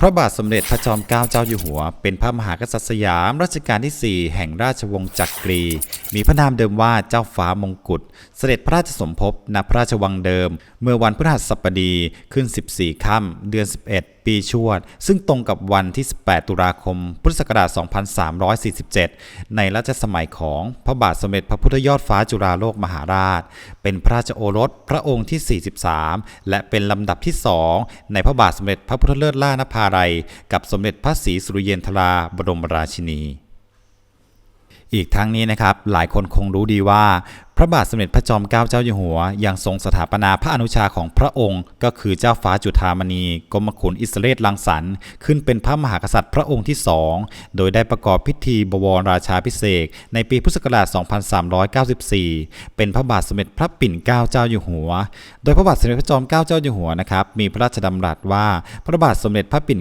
พระบาทสมเด็จพระจอมเกล้าเจ้าอยู่หัว เป็นพระมหากษัตริย์สยามรัชกาลที่ 4 แห่งราชวงศ์จักรี มีพระนามเดิมว่าเจ้าฟ้ามงกุฎ เสด็จพระราชสมภพณพระราชวังเดิม เมื่อวันพฤหัสบดีขึ้น 14 ค่ำเดือน 11 ปีชวด ซึ่งตรงกับวันที่ 18 ตุลาคม พุทธศักราช 2347 ในรัชสมัยของพระบาทสมเด็จพระพุทธยอดฟ้าจุฬาโลกมหาราช เป็นพระราชโอรสพระองค์ที่ 43 และเป็นลำดับที่ 2 ในพระบาทสมเด็จพระพุทธเลิศล่านภาลัย กับสมเด็จพระศรีสุริเยนทราบรมราชินีอีกทั้งนี้นะครับหลายคนคงรู้ดีว่า พระบาทสมเด็จพระจอมเกล้าเจ้าอยู่หัว ยังทรงสถาปนาพระอนุชาของพระองค์ ก็คือเจ้าฟ้าจุฑามณีกรมขุนอิสเรศรังสรรค์ขึ้นเป็นพระมหากษัตริย์พระองค์ที่สองโดยได้ประกอบพิธีบวรราชาพิเศษในปีพุทธศักราช 2394 เป็นพระบาทสมเด็จพระปิ่นเกล้าเจ้าอยู่หัว โดยพระบาทสมเด็จพระจอมเกล้าเจ้าอยู่หัวนะครับมีพระราชดำรัสว่าพระบาทสมเด็จพระปิ่น